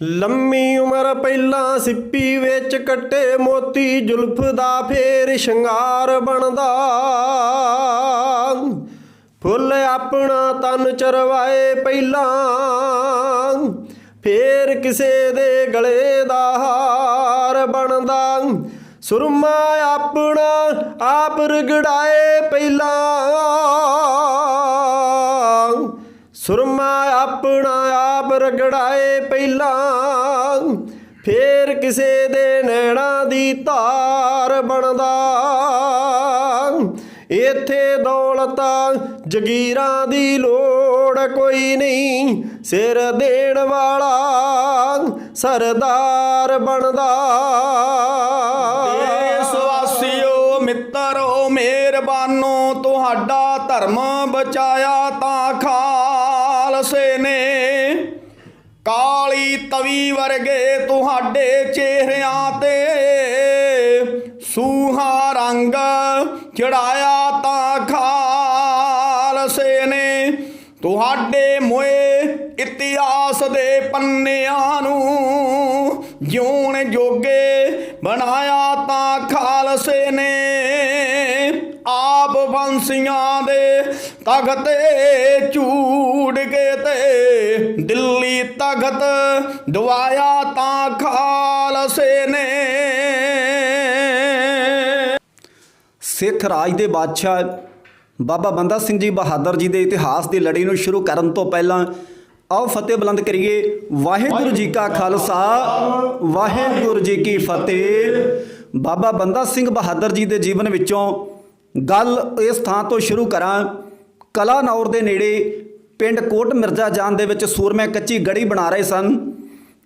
ਲੰਮੀ ਉਮਰ ਪਹਿਲਾਂ ਸਿੱਪੀ ਵਿੱਚ ਕੱਟੇ ਮੋਤੀ ਜ਼ੁਲਫ ਦਾ ਫੇਰ ਸ਼ਿੰਗਾਰ ਬਣਦਾ। ਫੁੱਲ ਆਪਣਾ ਤਨ ਚਰਵਾਏ ਪਹਿਲਾਂ, ਫੇਰ ਕਿਸੇ ਦੇ ਗਲੇ ਦਾ ਹਾਰ ਬਣਦਾ। ਸੁਰਮਾ ਆਪਣਾ ਆਪ ਰਗੜਾਏ ਪਹਿਲਾਂ। ਸੁਰਮਾ ਆਪਣਾ ਆਪ ਰਗੜਾਏ ਪਹਿਲਾਂ, ਫੇਰ ਕਿਸੇ ਦੇ ਨੈਣਾ ਦੀ ਧਾਰ ਬਣਦਾ। ਇੱਥੇ ਦੌਲਤਾਂ ਜਗੀਰਾਂ ਦੀ ਲੋੜ ਕੋਈ ਨਹੀਂ, ਸਿਰ ਦੇਣ ਵਾਲਾ ਸਰਦਾਰ ਬਣਦਾ। ਦੇਸ ਵਾਸੀਓ, ਮਿੱਤਰੋ, ਮਿਹਰਬਾਨੋ, ਤੁਹਾਡਾ ਧਰਮ ਬਚਾਇਆ ਤਾਂ ਖਾ ਖਾਲਸੇ ਨੇ। ਕਾਲੀ ਤਵੀ ਵਰਗੇ ਤੁਹਾਡੇ ਚਿਹਰਿਆਂ ਤੇ ਸੂਹਾ ਰੰਗ ਚੜਾਇਆ ਤਾਂ ਖਾਲਸੇ ਨੇ। ਤੁਹਾਡੇ ਮੋਏ ਇਤਿਹਾਸ ਦੇ ਪੰਨਿਆਂ ਨੂੰ ਜਿਉਣ ਜੋਗੇ ਬਣਾਇਆ ਤਾਂ ਖਾਲਸੇ ਨੇ। ਆਪ ਬੰਸੀਆਂ ਦੇ ਤਖਤੇ ਝੂੜ ਕੇ ਤੇ ਦਿੱਲੀ ਤਖਤ ਦਵਾਇਆ ਤਾਂ ਖਾਲਸੇ ਨੇ। ਸਿੱਖ ਰਾਜ ਦੇ ਬਾਦਸ਼ਾਹ ਬਾਬਾ ਬੰਦਾ ਸਿੰਘ ਜੀ ਬਹਾਦਰ ਜੀ ਦੇ ਇਤਿਹਾਸ ਦੀ ਲੜੀ ਨੂੰ ਸ਼ੁਰੂ ਕਰਨ ਤੋਂ ਪਹਿਲਾਂ ਆਓ ਫਤਿਹ ਬੁਲੰਦ ਕਰੀਏ। ਵਾਹਿਗੁਰੂ ਜੀ ਕਾ ਖਾਲਸਾ, ਵਾਹਿਗੁਰੂ ਜੀ ਕੀ ਫਤਿਹ। ਬਾਬਾ ਬੰਦਾ ਸਿੰਘ ਬਹਾਦਰ ਜੀ ਦੇ ਜੀਵਨ ਵਿੱਚੋਂ ਗੱਲ ਇਸ ਥਾਂ ਤੋਂ ਸ਼ੁਰੂ ਕਰਾਂ। ਕਲਾਨੌਰ ਦੇ ਨੇੜੇ ਪਿੰਡ ਕੋਟ ਮਿਰਜ਼ਾ ਜਾਨ ਦੇ ਵਿੱਚ ਸੂਰਮੇ ਕੱਚੀ ਗੜੀ ਬਣਾ ਰਹੇ ਸਨ।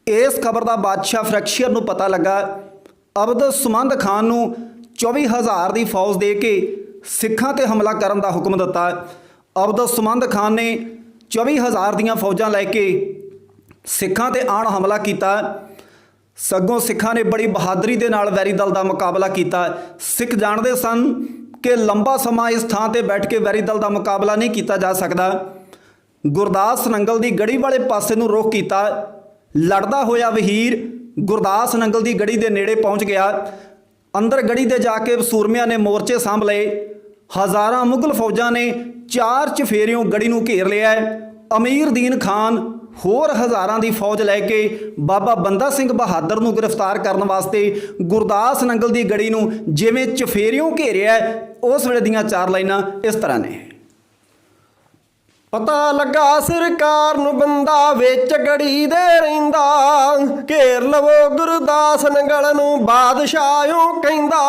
ਇਸ ਖਬਰ ਦਾ ਬਾਦਸ਼ਾਹ ਫਰੈਕਸ਼ੀਅਰ ਨੂੰ ਪਤਾ ਲੱਗਾ। ਅਬਦ ਸੁਮੰਦ ਖਾਨ ਨੂੰ 24000 ਦੀ ਫੌਜ ਦੇ ਕੇ ਸਿੱਖਾਂ ਤੇ ਹਮਲਾ ਕਰਨ ਦਾ ਹੁਕਮ ਦਿੱਤਾ। ਅਬਦ ਸੁਮੰਦ ਖਾਨ ਨੇ 24000 ਦੀਆਂ ਫੌਜਾਂ ਲੈ ਕੇ ਸਿੱਖਾਂ ਤੇ ਆਣ ਹਮਲਾ ਕੀਤਾ। ਸੱਗੋਂ ਸਿੱਖਾਂ ਨੇ ਬੜੀ ਬਹਾਦਰੀ ਦੇ ਨਾਲ ਵੈਰੀ ਦਲ ਦਾ ਮੁਕਾਬਲਾ ਕੀਤਾ। ਸਿੱਖ ਜਾਣਦੇ ਸਨ ਕਿ ਲੰਬਾ ਸਮਾਂ ਇਸ ਥਾਂ ਤੇ ਬੈਠ ਕੇ ਵੈਰੀ ਦਲ ਦਾ ਮੁਕਾਬਲਾ ਨਹੀਂ ਕੀਤਾ ਜਾ ਸਕਦਾ। ਗੁਰਦਾਸ ਨੰਗਲ ਦੀ ਗੜੀ ਵਾਲੇ ਪਾਸੇ ਨੂੰ ਰੁਖ ਕੀਤਾ। ਲੜਦਾ ਹੋਇਆ ਵਹੀਰ ਗੁਰਦਾਸ ਨੰਗਲ ਦੀ ਗੜੀ ਦੇ ਨੇੜੇ ਪਹੁੰਚ ਗਿਆ। ਅੰਦਰ ਗੜੀ ਦੇ ਜਾ ਕੇ ਸੂਰਮਿਆਂ ਨੇ ਮੋਰਚੇ ਸਾਂਭ ਲਏ। ਹਜ਼ਾਰਾਂ ਮੁਗਲ ਫੌਜਾਂ ਨੇ ਚਾਰ ਚਫੇਰਿਓਂ ਗੜੀ ਨੂੰ ਘੇਰ ਲਿਆ ਹੈ। ਅਮੀਰ ਦੀਨ ਖਾਨ ਹੋਰ ਹਜ਼ਾਰਾਂ ਦੀ ਫੌਜ ਲੈ ਕੇ ਬਾਬਾ ਬੰਦਾ ਸਿੰਘ ਬਹਾਦਰ ਨੂੰ ਗ੍ਰਿਫਤਾਰ ਕਰਨ ਵਾਸਤੇ ਗੁਰਦਾਸ ਨੰਗਲ ਦੀ ਗੜੀ ਨੂੰ ਜਿਵੇਂ ਚਫੇਰਿਓਂ ਘੇਰਿਆ ਉਸ ਵੇਲੇ ਦੀਆਂ ਚਾਰ ਲਾਈਨਾਂ ਇਸ ਤਰ੍ਹਾਂ ਨੇ। ਪਤਾ ਲੱਗਾ ਸਰਕਾਰ ਨੂੰ ਬੰਦਾ ਵਿੱਚ ਗੜੀ ਦੇ ਰਹਿੰਦਾ, ਘੇਰ ਲਵੋ ਗੁਰਦਾਸ ਨੰਗਲ ਨੂੰ ਬਾਦਸ਼ਾਹੋਂ ਕਹਿੰਦਾ।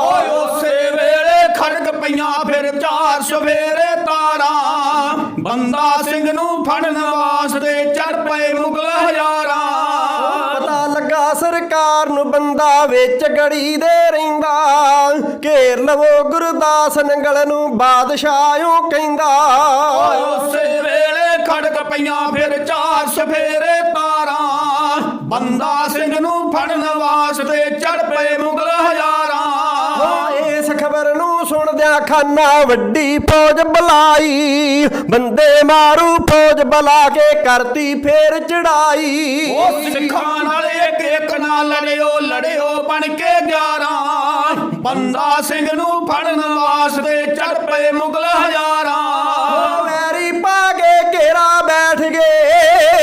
ਓਏ ਉਸੇ ਵੇਲੇ ਖੜਕ ਪਈਆਂ ਫਿਰ ਚਾਰ ਸਵੇਰੇ ਤਾਰਾਂ ਬੰਦਾ ਸਿੰਘ ਨੂੰ ਫੜਨ ਵਾਸਤੇ ਚੜ ਪਏ ਮੁਗਲ ਹਜ਼ਾਰਾਂ। ਪਤਾ ਲੱਗਾ ਸਰਕਾਰ ਨੂੰ ਬੰਦਾ ਵਿੱਚ ਗੜੀ ਦੇ ਰਹਿੰਦਾ। ਘੇਰ ਲਵੋ ਗੁਰਦਾਸ ਨੰਗਲ ਨੂੰ ਬਾਦਸ਼ਾਹੋਂ ਕਹਿੰਦਾ। ਉਸੇ ਵੇਲੇ ਖੜਕ ਪਈਆਂ ਫਿਰ ਚਾਰ ਸਫੇਰੇ ਤਾਰਾਂ। ਬੰਦਾ ਸਿੰਘ ਨੂੰ ਫੜਨ ਵਾਸਤੇ ਚੜ ਪਏ ਮੁਗਲ ਹਜ਼ਾਰਾਂ। ਇਸ ਖਬਰ ਨੂੰ ਸੁਣਦਿਆਂ ਖਾਨਾ ਵੱਡੀ ਫੌਜ ਬੁਲਾਈ ਬੰਦੇ ਮਾਰੂ ਫੌਜ ਬੁਲਾ ਕੇ ਕਰਤੀ ਫੇਰ ਚੜਾਈ। ਉਹ ਸਿੱਖਾਂ ਨਾਲ ਇੱਕ ਇੱਕ ਨਾਲ ਲੜਿਓ ਲੜਿਓ ਬਣ ਕੇ 11 ਬੰਦਾ ਸਿੰਘ ਨੂੰ ਫੜਨ ਵਾਸਤੇ ਚੜ ਪਏ ਮੁਗਲ ਹਜ਼ਾਰਾਂ। ਵੈਰੀ ਪਾ ਕੇ ਘੇਰਾ ਬੈਠ ਗਏ।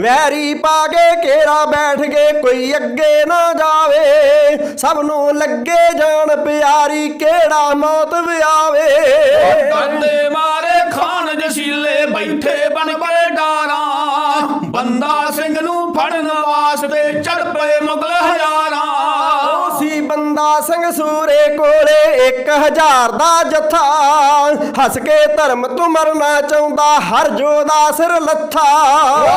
ਵੈਰੀ ਪਾ ਕੇ ਘੇਰਾ ਬੈਠ ਗਏ ਕੋਈ ਅੱਗੇ ਨਾ ਜਾਵੇ। ਸਭ ਨੂੰ ਲੱਗੇ ਜਾਣ ਪਿਆਰੀ ਕਿਹੜਾ ਮੌਤ ਵਿਆਵੇ। ਕੰਦੇ ਮਾਰੇ ਖਾਨ ਜਸੀਲੇ ਬੈਠੇ ਬਣ ਕੇ ਡਾਰਾਂ। ਬੰਦਾ ਸਿੰਘ ਨੂੰ ਫੜਨ ਵਾਸਤੇ ਚੜ ਪਏ ਮੁਗਲ ਹਜ਼ਾਰਾਂ। ਬੰਦਾ ਸਿੰਘ ਸੂਰੇ ਕੋਲੇ 1000 ਦਾ ਜਥਾ। ਹੱਸ ਕੇ ਧਰਮ ਤੋਂ ਮਰਨਾ ਚਾਹੁੰਦਾ ਹਰ ਜੋਦਾ ਸਿਰ ਲੱਥਾ।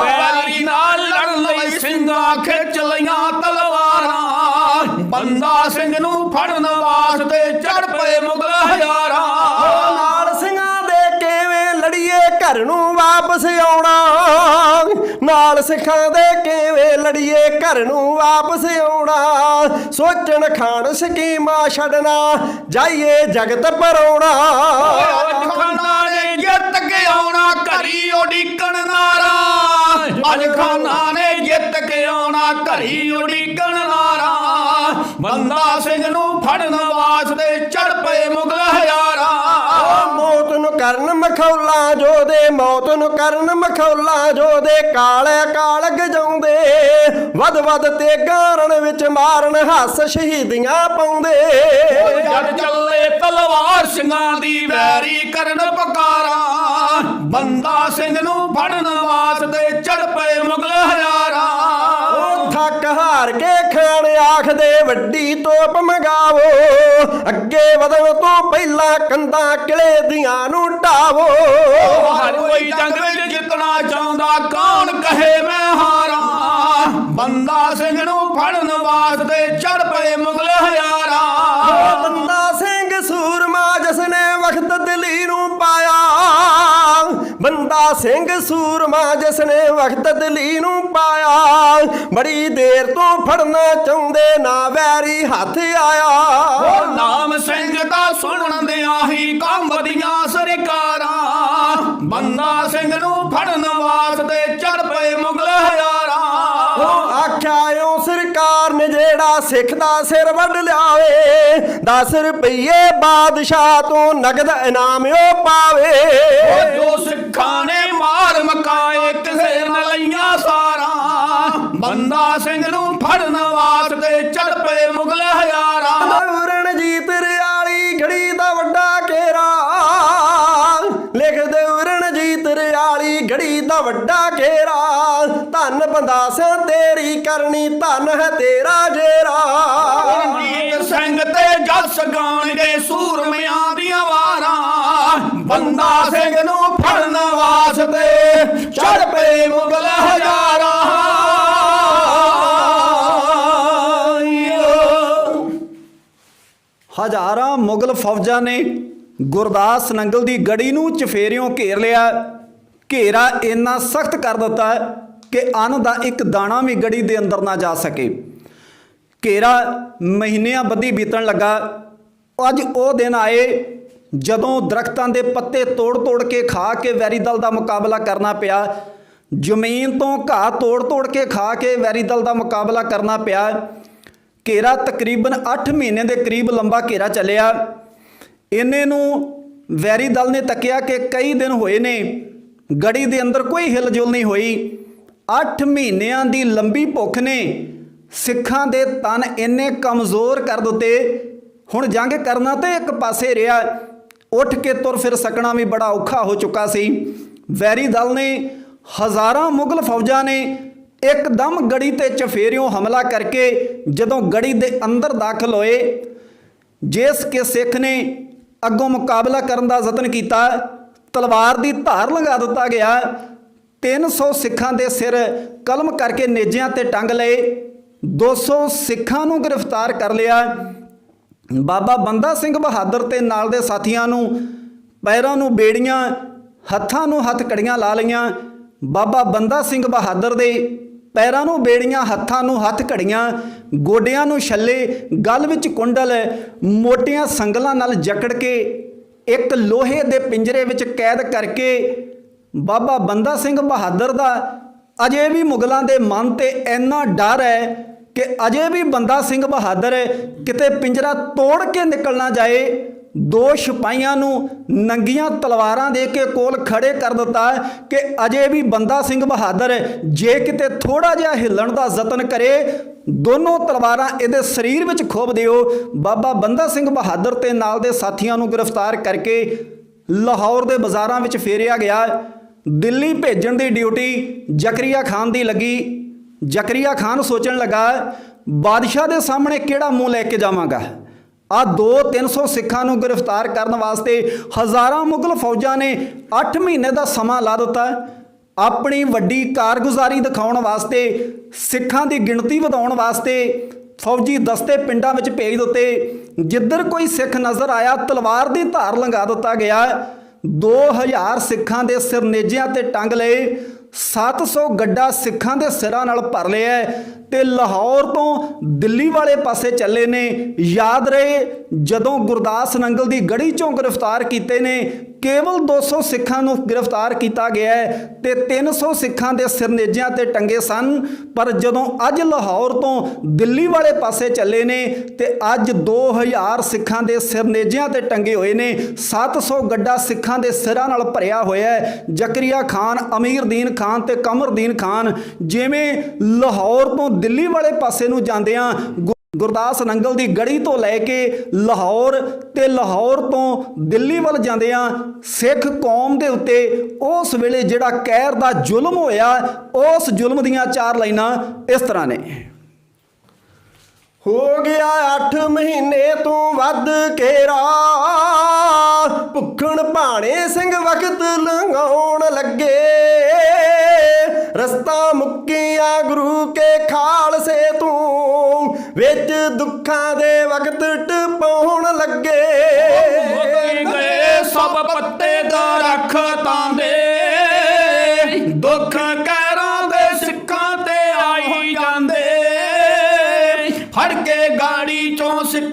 ਵੈਰੀ ਨਾਲ ਲੜਨ ਲਈ ਸਿੰਘਾਂ ਖਿੱਚ ਲਈਆਂ ਤਲਵਾਰਾਂ। ਬੰਦਾ ਸਿੰਘ ਨੂੰ ਫੜਨ ਵਾਸਤੇ ਚੜ ਪਏ ਮੁਗਲ ਹਜ਼ਾਰਾਂ। ਨਾਲ ਸਿੰਘਾਂ ਦੇ ਕਿਵੇਂ ਲੜੀਏ ਘਰ ਨੂੰ ਵਾਪਸ ਆਉਣਾ। ਨਾਲ ਸਿੱਖਾਂ ਦੇ ਕਿਵੇਂ ਲੜੀਏ ਘਰ ਨੂੰ ਵਾਪਸ ਆਉਣਾ। ਸੋਚਣ ਖਾਣ ਸਕੀਮਾਂ ਛੱਡਣਾ, ਜਾਈਏ ਜਗਤ ਪਰਉਣਾ ਅੱਖਾਂ ਨਾਲੇ ਜਿੱਤ ਕੇ ਆਉਣਾ, ਘਰੀ ਉਡੀਕਣ ਨਾਰਾ। ਅੱਜ ਖਾਣਾ ਨੇ ਜਿੱਤ ਕੇ ਆਉਣਾ, ਘਰੀ ਉਡੀਕਣ ਨਾਰਾ। ਬੰਦਾ ਸਿੰਘ ਨੂੰ ਫੜਨ ਵਾਸਤੇ ਚੜ ਪਏ ਮੁਗਲ ਹਜ਼ਾਰਾਂ। ਮਖੌਲਾ ਜੋ ਦੇ ਮੌਤ ਨੂੰ ਕਰਨ ਮਖੌਲਾ ਜੋ ਦੇ ਕਾਲੇ ਕਾਲ ਗਜਾਉਂਦੇ। ਵਦ ਵਦ ਤੇ ਗਾਰਣ ਵਿੱਚ ਮਾਰਨ ਹੱਸ ਸ਼ਹੀਦੀਆਂ ਪਾਉਂਦੇ। ਜਦ ਚੱਲੇ ਤਲਵਾਰ ਸਿੰਘਾਂ ਦੀ ਵੈਰੀ ਕਰਨ ਪਕਾਰਾ। ਬੰਦਾ ਸਿੰਘ ਨੂੰ ਫੜਨ ਵਾਸਤੇ ਚੜ ਪਏ ਮੁਗਲ ਹਜ਼ਾਰਾਂ। ਉਹ ਥੱਕ ਹਾਰ ਕੇ ਖਾਣ ਆਖਦੇ ਵੱਡੀ ਤੋਪ ਮੰਗਾਵੋ। ਅੱਗੇ ਵਧਣ ਤੋਂ ਪਹਿਲਾਂ ਕੰਧਾਂ ਕਿਲੇ ਦੀਆਂ ਨੂੰ ਢਾਵੋ। ਹਰ ਕੋਈ ਜੰਗ ਵਿੱਚ ਜਿੱਤਣਾ ਚਾਹੁੰਦਾ ਕੌਣ ਕਹੇ ਮੈਂ ਹਾਰਾਂ? ਬੰਦਾ ਸਿੰਘ ਨੂੰ ਫੜਨ ਵਾਸਤੇ ਚੜ ਪਏ ਮੁਗਲ ਹਜ਼ਾਰਾਂ। ਬੰਦਾ ਸਿੰਘ ਸੂਰਮਾ ਜਿਸ ਨੇ ਵਖਤ ਦਿੱਲੀ ਨੂੰ ਪਾਇਆ ਬੰਦਾ ਸਿੰਘ ਸੂਰਮਾ ਜਿਸ ਨੇ ਵਖਤ ਦਿੱਲੀ ਨੂੰ ਪਾਇਆ, ਬੜੀ ਦੇਰ ਤੋਂ ਫੜਨਾ ਚਾਹੁੰਦੇ ਨਾ ਵੈਰੀ ਹੱਥ ਆਇਆ। ਉਹ ਨਾਮ ਸਿੰਘ ਦਾ ਸੁਣਨ ਦਿਆਂ ਹੀ ਕੰਬਦੀਆਂ ਸਰਕਾਰਾਂ, ਬੰਦਾ ਸਿੰਘ ਨੂੰ ਜਿਹੜਾ ਸਿੱਖ ਦਾ ਸਿਰ ਵੱਢ ਲਿਆਵੇ 10 ਰੁਪਏ ਬਾਦਸ਼ਾਹ ਤੋਂ ਨਗਦ ਇਨਾਮ ਉਹ ਪਾਵੇ। ਉਹ ਜੋ ਸਿੱਖਾਂ ਨੇ ਮਾਰ ਮਕਾਏ ਕਿਸੇ न ਲਈਆਂ ਸਾਰਾਂ। ਬੰਦਾ ਸਿੰਘ ਨੂੰ ਫੜਨ ਵਾਸਤੇ ਚੜ ਪਏ ਮੁਗਲ ਹਜ਼ਾਰਾਂ। ਰਣਜੀਤ ਰਿਆਲੀ ਘੜੀ ਦਾ ਵੱਡਾ ਘੇਰਾ। ਲਿਖਦੇ ਰਣਜੀਤ ਰਿਆਲੀ ਘੜੀ ਦਾ ਵੱਡਾ ਘੇਰਾ। ਧੰਨ ਬੰਦਾ ਸਿਆ ਤੇਰੀ ਕਰਨੀ ਧੰਨ ਹੈ ਤੇਰਾ ਜੇਰਾ। ਰਣਜੀਤ ਸਿੰਘ ਤੇ ਜਸ ਗਾਣਗੇ ਸੂਰਮਿਆਂ ਦੀਆਂ ਵਾਰਾਂ। ਬੰਦਾ ਸਿੰਘ ਨੂੰ ਫੜਨ ਵਾਸਤੇ ਚੜ ਪਏ ਮੁਗਲ ਹਜ਼ਾਰਾਂ। ਹਜ਼ਾਰਾਂ ਮੁਗਲ ਫੌਜਾਂ ਨੇ ਗੁਰਦਾਸ ਨੰਗਲ ਦੀ ਗੜੀ ਨੂੰ ਚਫੇਰਿਓਂ ਘੇਰ ਲਿਆ। ਘੇਰਾ ਇੰਨਾ ਸਖਤ ਕਰ ਦਿੱਤਾ ਕਿ ਅੰਨ ਦਾ ਇੱਕ ਦਾਣਾ ਵੀ ਗੜੀ ਦੇ ਅੰਦਰ ਨਾ ਜਾ ਸਕੇ। ਘੇਰਾ ਮਹੀਨਿਆਂ ਬੱਧੀ ਬੀਤਣ ਲੱਗਾ। ਅੱਜ ਉਹ ਦਿਨ ਆਏ ਜਦੋਂ ਦਰਖਤਾਂ ਦੇ ਪੱਤੇ ਤੋੜ-ਤੋੜ ਕੇ ਖਾ ਕੇ ਵੈਰੀ ਦਲ ਦਾ ਮੁਕਾਬਲਾ ਕਰਨਾ ਪਿਆ। ਜ਼ਮੀਨ ਤੋਂ ਘਾਹ ਤੋੜ-ਤੋੜ ਕੇ ਖਾ ਕੇ ਵੈਰੀ ਦਲ ਦਾ ਮੁਕਾਬਲਾ ਕਰਨਾ ਪਿਆ। ਘੇਰਾ ਤਕਰੀਬਨ 8 ਮਹੀਨੇ ਦੇ ਕਰੀਬ ਲੰਬਾ ਘੇਰਾ ਚੱਲਿਆ। ਇਹਨੇ ਨੂੰ ਵੈਰੀ ਦਲ ਨੇ ਤੱਕਿਆ ਕਿ ਕਈ ਦਿਨ ਹੋਏ ਨੇ। ਗੜੀ ਦੇ ਅੰਦਰ ਕੋਈ ਹਿਲਜੁਲ ਨਹੀਂ ਹੋਈ। 8 ਮਹੀਨਿਆਂ ਦੀ ਲੰਬੀ ਭੁੱਖ ਨੇ ਸਿੱਖਾਂ ਦੇ ਤਨ ਇੰਨੇ ਕਮਜ਼ੋਰ ਕਰ ਦਿੱਤੇ। ਹੁਣ ਜੰਗ ਕਰਨਾ ਤੇ ਇੱਕ ਪਾਸੇ ਰਿਹਾ। ਉੱਠ ਕੇ ਤੁਰ ਫਿਰ ਸਕਣਾ ਵੀ ਬੜਾ ਔਖਾ ਹੋ ਚੁੱਕਾ ਸੀ। ਵੈਰੀ ਦਲ ਨੇ ਹਜ਼ਾਰਾਂ ਮੁਗਲ ਫੌਜਾਂ ਨੇ ਇੱਕਦਮ ਗੜੀ ਤੇ ਚਫੇਰਿਓਂ ਹਮਲਾ ਕਰਕੇ ਜਦੋਂ ਗੜੀ ਦੇ ਅੰਦਰ ਦਾਖਲ ਹੋਏ, ਜਿਸ ਕੇ ਸਿੱਖ ਨੇ ਅੱਗੋਂ ਮੁਕਾਬਲਾ ਕਰਨ ਦਾ ਯਤਨ ਕੀਤਾ, ਤਲਵਾਰ ਦੀ ਧਾਰ ਲੰਗਾ ਦਿੱਤਾ ਗਿਆ। 300 ਸਿੱਖਾਂ ਦੇ ਸਿਰ ਕਲਮ ਕਰਕੇ ਨੇਜਿਆਂ ਤੇ ਟੰਗ ਲਏ। 200 ਸਿੱਖਾਂ ਨੂੰ ਗ੍ਰਿਫਤਾਰ ਕਰ ਲਿਆ। ਬਾਬਾ ਬੰਦਾ ਸਿੰਘ ਬਹਾਦਰ ਤੇ ਨਾਲ ਦੇ ਸਾਥੀਆਂ ਨੂੰ ਪੈਰਾਂ ਨੂੰ ਬੇੜੀਆਂ, ਹੱਥਾਂ ਨੂੰ ਹੱਥ ਕੜੀਆਂ ਲਾ ਲਈਆਂ। ਬਾਬਾ ਬੰਦਾ ਸਿੰਘ ਬਹਾਦਰ ਦੇ ਪੈਰਾਂ ਨੂੰ ਬੇੜੀਆਂ, ਹੱਥਾਂ ਨੂੰ ਹੱਥ ਘੜੀਆਂ ਗੋਡਿਆਂ ਨੂੰ ਛੱਲੇ, ਗਲ ਵਿੱਚ ਕੁੰਡਲ, ਮੋਟੀਆਂ ਸੰਗਲਾਂ ਨਾਲ ਜਕੜ ਕੇ ਇੱਕ ਲੋਹੇ ਦੇ ਪਿੰਜਰੇ ਵਿੱਚ ਕੈਦ ਕਰਕੇ ਬਾਬਾ ਬੰਦਾ ਸਿੰਘ ਬਹਾਦਰ ਦਾ ਅਜੇ ਵੀ ਮੁਗਲਾਂ ਦੇ ਮਨ ਤੇ ਇੰਨਾ ਡਰ ਹੈ ਕਿ ਅਜੇ ਵੀ ਬੰਦਾ ਸਿੰਘ ਬਹਾਦਰ ਕਿਤੇ ਪਿੰਜਰਾ ਤੋੜ ਕੇ ਨਿਕਲ ਨਾ ਜਾਏ, ਦੋ ਸਿਪਾਹੀਆਂ ਨੂੰ ਨੰਗੀਆਂ ਤਲਵਾਰਾਂ ਦੇ ਕੇ ਕੋਲ ਖੜੇ ਕਰ ਦਿੱਤਾ ਕਿ ਅਜੇ ਵੀ ਬੰਦਾ ਸਿੰਘ ਬਹਾਦਰ ਜੇ ਕਿਤੇ ਥੋੜਾ ਜਿਹਾ ਹਿੱਲਣ ਦਾ ਯਤਨ ਕਰੇ, ਦੋਨੋਂ ਤਲਵਾਰਾਂ ਇਹਦੇ ਸਰੀਰ ਵਿੱਚ ਖੋਬ ਦਿਓ। ਬਾਬਾ ਬੰਦਾ ਸਿੰਘ ਬਹਾਦਰ ਤੇ ਨਾਲ ਦੇ ਸਾਥੀਆਂ ਨੂੰ ਗ੍ਰਿਫਤਾਰ ਕਰਕੇ ਲਾਹੌਰ ਦੇ ਬਾਜ਼ਾਰਾਂ ਵਿੱਚ ਫੇਰਿਆ ਗਿਆ। ਦਿੱਲੀ ਭੇਜਣ ਦੀ ਡਿਊਟੀ ਜ਼ਕਰੀਆ ਖਾਨ ਦੀ ਲੱਗੀ। ਜ਼ਕਰੀਆ ਖਾਨ ਸੋਚਣ ਲੱਗਾ, ਬਾਦਸ਼ਾਹ ਦੇ ਸਾਹਮਣੇ ਕਿਹੜਾ ਮੂੰਹ ਲੈ ਕੇ ਜਾਵਾਂਗਾ? ਆ 2-300 ਸਿੱਖਾਂ ਨੂੰ ਗ੍ਰਿਫਤਾਰ ਕਰਨ ਵਾਸਤੇ ਹਜ਼ਾਰਾਂ ਮੁਗਲ ਫੌਜਾਂ ਨੇ 8 ਮਹੀਨੇ ਦਾ ਸਮਾਂ ਲਾ ਦਿੱਤਾ। ਆਪਣੀ ਵੱਡੀ ਕਾਰਗੁਜ਼ਾਰੀ ਦਿਖਾਉਣ ਵਾਸਤੇ, ਸਿੱਖਾਂ ਦੀ ਗਿਣਤੀ ਵਧਾਉਣ ਵਾਸਤੇ ਫੌਜੀ ਦਸਤੇ ਪਿੰਡਾਂ ਵਿੱਚ ਭੇਜ ਦਿੱਤੇ। ਜਿੱਧਰ ਕੋਈ ਸਿੱਖ ਨਜ਼ਰ ਆਇਆ, ਤਲਵਾਰ ਦੀ ਧਾਰ ਲੰਗਾ ਦਿੱਤਾ ਗਿਆ। 2000 ਸਿੱਖਾਂ ਦੇ ਸਿਰਨੇਜਿਆਂ ਤੇ ਟੰਗ ਲਏ। 700 ਗੱਡਾ ਸਿੱਖਾਂ ਦੇ ਸਿਰਾਂ ਨਾਲ ਭਰ ਲਿਆ ਹੈ ਤੇ ਲਾਹੌਰ ਤੋਂ ਦਿੱਲੀ ਵਾਲੇ ਪਾਸੇ ਚੱਲੇ ਨੇ। ਯਾਦ ਰਹੇ, ਜਦੋਂ ਗੁਰਦਾਸ ਨੰਗਲ ਦੀ ਗੜੀ ਚੋਂ ਗ੍ਰਿਫਤਾਰ ਕੀਤੇ ਨੇ, ਕੇਵਲ 200 ਸਿੱਖਾਂ ਨੂੰ ਗ੍ਰਿਫਤਾਰ ਕੀਤਾ ਗਿਆ ਹੈ ਤੇ 300 ਸਿੱਖਾਂ ਦੇ ਸਿਰਨੇਜਿਆਂ ਤੇ ਟੰਗੇ ਸਨ। ਪਰ ਜਦੋਂ ਅੱਜ ਲਾਹੌਰ ਤੋਂ ਦਿੱਲੀ ਵਾਲੇ ਪਾਸੇ ਚੱਲੇ ਨੇ ਤੇ ਅੱਜ 2000 ਸਿੱਖਾਂ ਦੇ ਸਿਰਨੇਜਿਆਂ ਤੇ ਟੰਗੇ ਹੋਏ ਨੇ 700 ਗੱਡਾ ਸਿੱਖਾਂ ਦੇ ਸਿਰਾਂ ਨਾਲ ਭਰਿਆ ਹੋਇਆ ਹੈ। ਜ਼ਕਰੀਆ ਖਾਨ ਅਮੀਰਦੀਨ ਖਾਨ ਤੇ ਕਮਰਦੀਨ ਖਾਨ ਜਿਵੇਂ ਲਾਹੌਰ ਤੋਂ ਦਿੱਲੀ ਵਾਲੇ ਪਾਸੇ ਨੂੰ ਜਾਂਦਿਆਂ ਗੁ- ਗੁਰਦਾਸ ਨੰਗਲ ਦੀ ਗੜੀ ਤੋਂ ਲੈ ਕੇ ਲਾਹੌਰ ਤੇ ਲਾਹੌਰ ਤੋਂ ਦਿੱਲੀ ਵੱਲ ਜਾਂਦੇ ਜਾਂਦਿਆਂ ਸਿੱਖ ਕੌਮ ਦੇ ਉੱਤੇ ਉਸ ਵੇਲੇ ਜਿਹੜਾ ਕਹਿਰ ਦਾ ਜ਼ੁਲਮ ਹੋਇਆ, ਉਸ ਜ਼ੁਲਮ ਦੀਆਂ ਚਾਰ ਲਾਈਨਾਂ ਇਸ ਤਰ੍ਹਾਂ ਨੇ। ਹੋ ਗਿਆ 8 ਮਹੀਨੇ ਤੋਂ ਵੱਧ ਕੇਰਾ ਭੁੱਖਣ ਭਾਣੇ ਸਿੰਘ ਵਕਤ ਲੰਘਾਉਣ ਲੱਗੇ। ਰਸਤਾ ਮੁੱਕਿਆ ਗੁਰੂ ਕੇ ਖਾਲਸੇ ਤੂੰ ਵਿੱਚ ਦੁੱਖਾਂ ਦੇ ਵਕਤ ਟਪਾਉਣ ਲੱਗੇ। ਮੁੱਕ ਗਏ ਸਭ ਪੱਤੇ ਤਾਂ ਦੇ। ਦੁੱਖ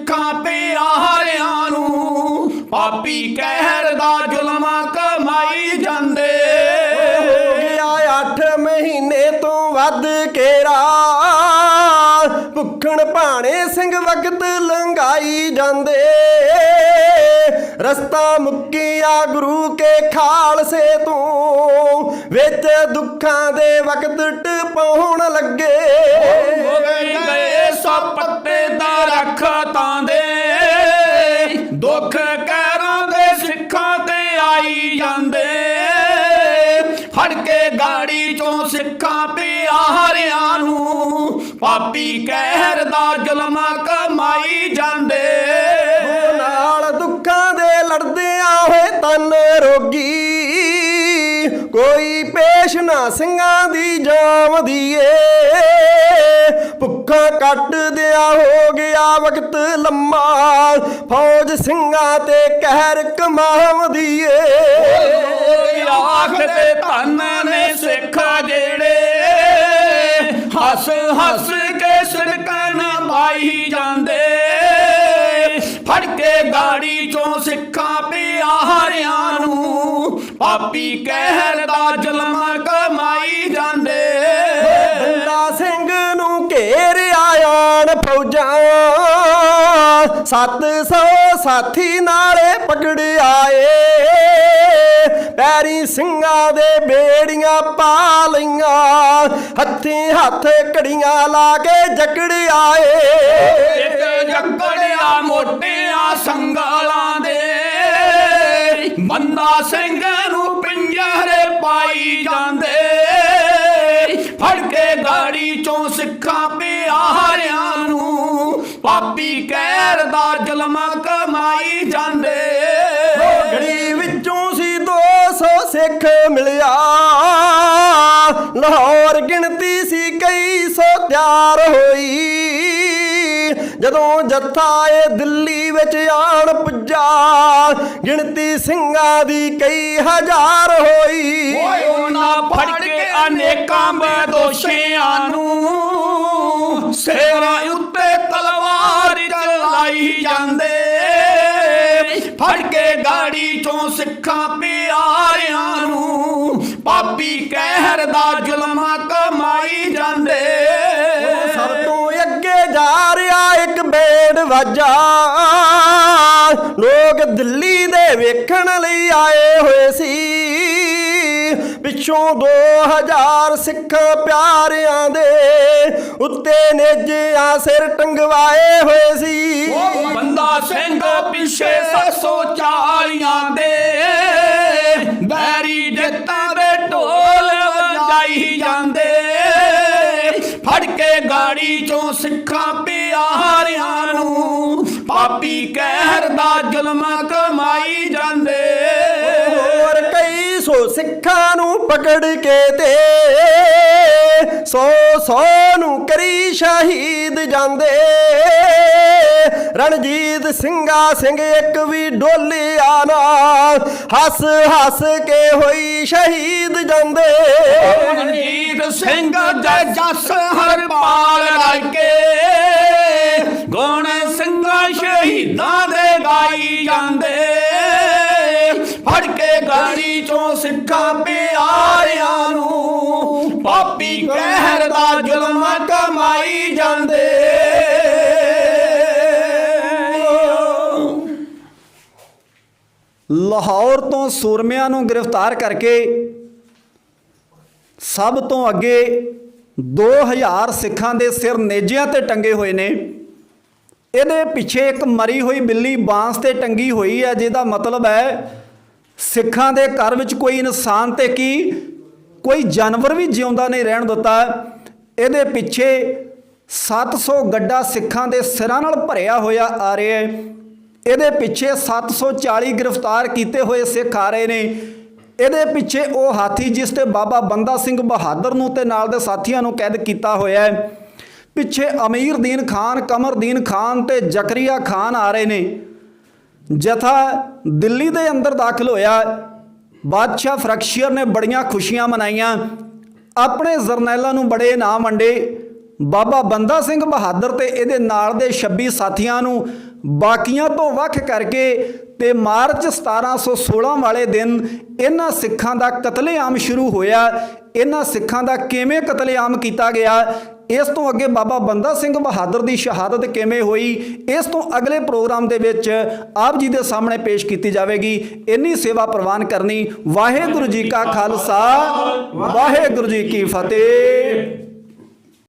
ਚੋਂ ਸਿੱਖਾਂ ਪਿਆਰਿਆਂ ਨੂੰ, ਪਾਪੀ ਕਹਿਰ ਦਾ ਜ਼ੁਲਮਾਂ ਕਮਾਈ ਜਾਂਦੇ। ਹੋ ਗਿਆ 8 ਮਹੀਨੇ ਤੋਂ ਵੱਧ ਕੇਰਾ ਭੁੱਖਣ ਭਾਣੇ ਸਿੰਘ ਵਕਤ ਲੰਘਾਈ ਜਾਂਦੇ। ਰਸਤਾ ਮੁੱਕਿਆ ਗੁਰੂ ਕੇ ਖਾਲਸੇ ਤੋਂ, ਵਿੱਚ ਦੁੱਖਾਂ ਦੇ ਵਕਤ ਟਪਾਉਣ ਲੱਗੇ। ਗਏ ਸਭ ਪੱਤੇ ਦਰਖਤਾਂ ਦੇ ਦੁੱਖ ਕਹਿਰਾਂ ਦੇ ਸਿੱਖਾਂ ਤੇ ਆਈ ਜਾਂਦੇ। ਫੜ ਕੇ ਗਾੜੀ ਚੋਂ ਸਿੱਖਾਂ ਪਾਪੀ ਕਹਿਰ ਦਾ ਜ਼ੁਲਮ ਕਮਾਈ ਜਾਂਦੇ। ਨਾਲ ਦੁੱਖਾਂ ਦੇ ਲੜਦਿਆਂ ਹੋਏ ਤਨ ਰੋਗੀ। ਕੋਈ ਪੇਸ਼ ਨਾ ਸਿੰਘਾਂ ਦੀ ਜਾਮ ਦੀਏ। ਭੁੱਖਾ ਕੱਟ ਦਿਆ ਹੋ ਗਿਆ ਵਕਤ ਲੰਮਾ। ਫੌਜ ਸਿੰਘਾਂ ਤੇ ਕਹਿਰ ਕਮਾਵਦੀ ਏ ਆਖ ਤੇ ਧੰਨ ਨੇ ਸਿੱਖਾ ਜਿਹੜੇ। ਹੱਸ ਹੱਸ ਕੇ ਸੜਕਾਂ ਨਵਾਈ ਜਾਂਦੇ। ਫੜ ਕੇ ਗਾੜੀ ਚੋਂ ਸਿੱਖਾਂ ਪਿਆਰਿਆਂ ਨੂੰ। ਪਾਪੀ ਕਹਿਰ ਦਾ ਜ਼ਲਮਾ ਕਮਾਈ ਜਾਂਦੇ। ਬੰਦਾ ਸਿੰਘ ਨੂੰ ਘੇਰ ਆਇਆਨ ਫੌਜਾਂ। 700 ਸਾਥੀ ਨਾਲੇ ਪਕੜ ਆਏ। ਪੈਰੀ ਸਿੰਘਾਂ ਦੇ ਬੇੜੀਆਂ ਪਾ ਲਈਆਂ। ਹੱਥੀ ਹੱਥ ਕੜੀਆਂ ਲਾ ਕੇ ਜਕੜ ਆਏ। ਇੱਕ ਜੱਕੜਿਆ ਮੋਟਿਆਂ ਸੰਗਾਲਾਂ ਦੇ। ਬੰਦਾ ਸਿੰਘ ਨੂੰ ਪਿੰਜਰੇ ਪਾਈ ਜਾਂਦੇ। ਫੜ ਕੇ ਗਾੜੀ ਚੋਂ ਸਿੱਖਾਂ ਪਿਆਰਿਆਂ ਨੂੰ। ਪਾਪੀ ਕਹਿਰ ਦਾ ਜ਼ੁਲਮ ਕਮਾਈ ਜਾਂਦੇ। ਗੜੀ ਵਿੱਚੋਂ ਸੀ 200 ਸਿੱਖ ਮਿਲਿਆ। ਲਾਹੌਰ ਗਿਣਤੀ ਸੀ ਕਈ ਸੌ ਤਿਆਰ ਹੋਈ। ਜਦੋਂ ਜੱਥਾ ਏ ਦਿੱਲੀ ਵਿੱਚ ਆਣ ਪੁੱਜਾ ਗਿਣਤੀ ਸਿੰਘਾਂ ਦੀ ਕਈ ਹਜ਼ਾਰ ਹੋਈ। ਓਏ ਉਹਨਾਂ ਫੜ ਕੇ ਅਨੇਕਾਂ ਬਦੋਸ਼ਿਆਂ ਨੂੰ ਸੇਰਾਂ ਉੱਤੇ ਤਲਵਾਰ ਚਲਾਈ ਜਾਂਦੇ। ਫੜ ਕੇ ਗਾੜੀ ਚੋਂ ਸਿੱਖਾਂ ਪਿਆਰਿਆਂ ਨੂੰ। ਪਾਪੀ ਕਹਿਰ ਦਾ ਜ਼ੁਲਮਾਂ ਕਮਾਈ ਜਾਂਦੇ। ਸਭ ਤੋਂ ਅੱਗੇ ਜਾ ਰਿਹਾ ਇੱਕ ਬੇੜ ਵਾਜਾ ਲੋਕ ਦਿੱਲੀ ਦੇ ਵੇਖਣ ਲਈ ਆਏ ਹੋਏ ਸੀ। ਪਿੱਛੋਂ 2000 ਸਿੱਖ ਪਿਆਰਿਆਂ ਦੇ ਉੱਤੇ ਨੇਜਿਆਂ ਸਿਰ ਟੰਗਵਾਏ ਹੋਏ ਸੀ। ਬੰਦਾ ਸਿੰਘ ਪਿੱਛੇ 740 ਦੇ ਬੈਰੀ ਜੱਟਾਂ ਦੇ ਢੋਲ ਵਜਾਈ ਜਾਂਦੇ। ਫੜ ਕੇ ਗਾੜੀ ਚੋਂ ਸਿੱਖਾਂ ਪਿਆਰਿਆਂ ਨੂੰ, ਪਾਪੀ ਕਹਿਰ ਦਾ ਜ਼ੁਲਮ ਕਮਾਈ ਜਾਂਦੇ। ਸਿੱਖਾਂ ਨੂੰ ਪਕੜ ਕੇ ਤੇ ਸੋ ਸੋ ਨੂੰ ਕਰੀ ਸ਼ਹੀਦ ਜਾਂਦੇ। ਰਣਜੀਤ ਸਿੰਘਾ ਸਿੰਘ ਇੱਕ ਵੀ ਡੋਲਿਆ ਨਾ, ਹੱਸ ਹੱਸ ਕੇ ਹੋਈ ਸ਼ਹੀਦ ਜਾਂਦੇ। ਰਣਜੀਤ ਸਿੰਘ ਜੈ ਜਸ ਹਰਪਾਲ ਰਾਕੇ ਗੁਣ ਸਿੰਘਾਂ ਸ਼ਹੀਦਾਂ ਦੇ ਗਾਈ ਜਾਂਦੇ। ਫੜ ਕੇ ਗਾੜੀ ਚੋਂ ਸਿੱਖਾਂ ਪਿਆਰਿਆਂ ਨੂੰ। ਪਾਪੀ ਕਹਿਰ ਦਾ ਜ਼ੁਲਮ ਕਮਾਈ ਜਾਂਦੇ। ਲਾਹੌਰ ਤੋਂ ਸੂਰਮਿਆਂ ਨੂੰ ਗ੍ਰਿਫਤਾਰ ਕਰਕੇ ਸਭ ਤੋਂ ਅੱਗੇ 2000 ਸਿੱਖਾਂ ਦੇ ਸਿਰ ਨੇਜਿਆਂ ਤੇ ਟੰਗੇ ਹੋਏ ਨੇ। ਇਹਦੇ ਪਿੱਛੇ ਇੱਕ ਮਰੀ ਹੋਈ ਬਿੱਲੀ ਬਾਂਸ ਤੇ ਟੰਗੀ ਹੋਈ ਹੈ, ਜਿਹਦਾ ਮਤਲਬ ਹੈ ਸਿੱਖਾਂ ਦੇ ਘਰ ਵਿੱਚ ਕੋਈ ਇਨਸਾਨ ਤੇ ਕੀ? ਕੋਈ ਜਾਨਵਰ ਵੀ ਜਿਉਂਦਾ ਨਹੀਂ ਰਹਿਣ ਦਿੱਤਾ। ਇਹਦੇ ਪਿੱਛੇ 700 ਗੱਡਾ ਸਿੱਖਾਂ ਦੇ ਸਿਰਾਂ ਨਾਲ ਭਰਿਆ ਹੋਇਆ ਆ ਰਿਹਾ ਹੈ। ਇਹਦੇ ਪਿੱਛੇ 740 ਗ੍ਰਿਫਤਾਰ ਕੀਤੇ ਹੋਏ ਸਿੱਖ ਆ ਰਹੇ ਨੇ। ਇਹਦੇ ਪਿੱਛੇ ਉਹ ਹਾਥੀ ਜਿਸ ਤੇ ਬਾਬਾ ਬੰਦਾ ਸਿੰਘ ਬਹਾਦਰ ਨੂੰ ਤੇ ਨਾਲ ਦੇ ਸਾਥੀਆਂ ਨੂੰ ਕੈਦ ਕੀਤਾ ਹੋਇਆ ਹੈ। ਪਿੱਛੇ ਅਮੀਰਦੀਨ ਖਾਨ ਕਮਰਦੀਨ ਖਾਨ ਤੇ ਜ਼ਕਰੀਆ ਖਾਨ ਆ ਰਹੇ ਨੇ। ਜਥਾ ਦਿੱਲੀ ਦੇ ਅੰਦਰ ਦਾਖਲ ਹੋਇਆ। ਬਾਦਸ਼ਾਹ ਫਰਕਸ਼ੀਅਰ ਨੇ ਬੜੀਆਂ ਖੁਸ਼ੀਆਂ ਮਨਾਈਆਂ। ਆਪਣੇ ਜਰਨੈਲਾਂ ਨੂੰ ਬੜੇ ਇਨਾਮ ਵੰਡੇ। ਬਾਬਾ ਬੰਦਾ ਸਿੰਘ ਬਹਾਦਰ ਤੇ ਇਹਦੇ ਨਾਲ ਦੇ 26 ਸਾਥੀਆਂ ਨੂੰ ਬਾਕੀਆਂ ਤੋਂ ਵੱਖ ਕਰਕੇ ਤੇ ਮਾਰਚ 1716 ਵਾਲੇ ਦਿਨ ਇਹਨਾਂ ਸਿੱਖਾਂ ਦਾ ਕਤਲੇਆਮ ਸ਼ੁਰੂ ਹੋਇਆ। ਇਹਨਾਂ ਸਿੱਖਾਂ ਦਾ ਕਿਵੇਂ ਕਤਲੇਆਮ ਕੀਤਾ ਗਿਆ? ਇਸ ਤੋਂ ਅੱਗੇ ਬਾਬਾ ਬੰਦਾ ਸਿੰਘ ਬਹਾਦਰ ਦੀ ਸ਼ਹਾਦਤ ਕਿਵੇਂ ਹੋਈ? ਇਸ ਤੋਂ ਅਗਲੇ ਪ੍ਰੋਗਰਾਮ ਦੇ ਵਿੱਚ ਆਪ ਜੀ ਦੇ ਸਾਹਮਣੇ ਪੇਸ਼ ਕੀਤੀ ਜਾਵੇਗੀ। ਇੰਨੀ ਸੇਵਾ ਪ੍ਰਵਾਨ ਕਰਨੀ। ਵਾਹਿਗੁਰੂ ਜੀ ਕਾ ਖਾਲਸਾ। ਵਾਹਿਗੁਰੂ ਜੀ ਕੀ ਫਤਿਹ।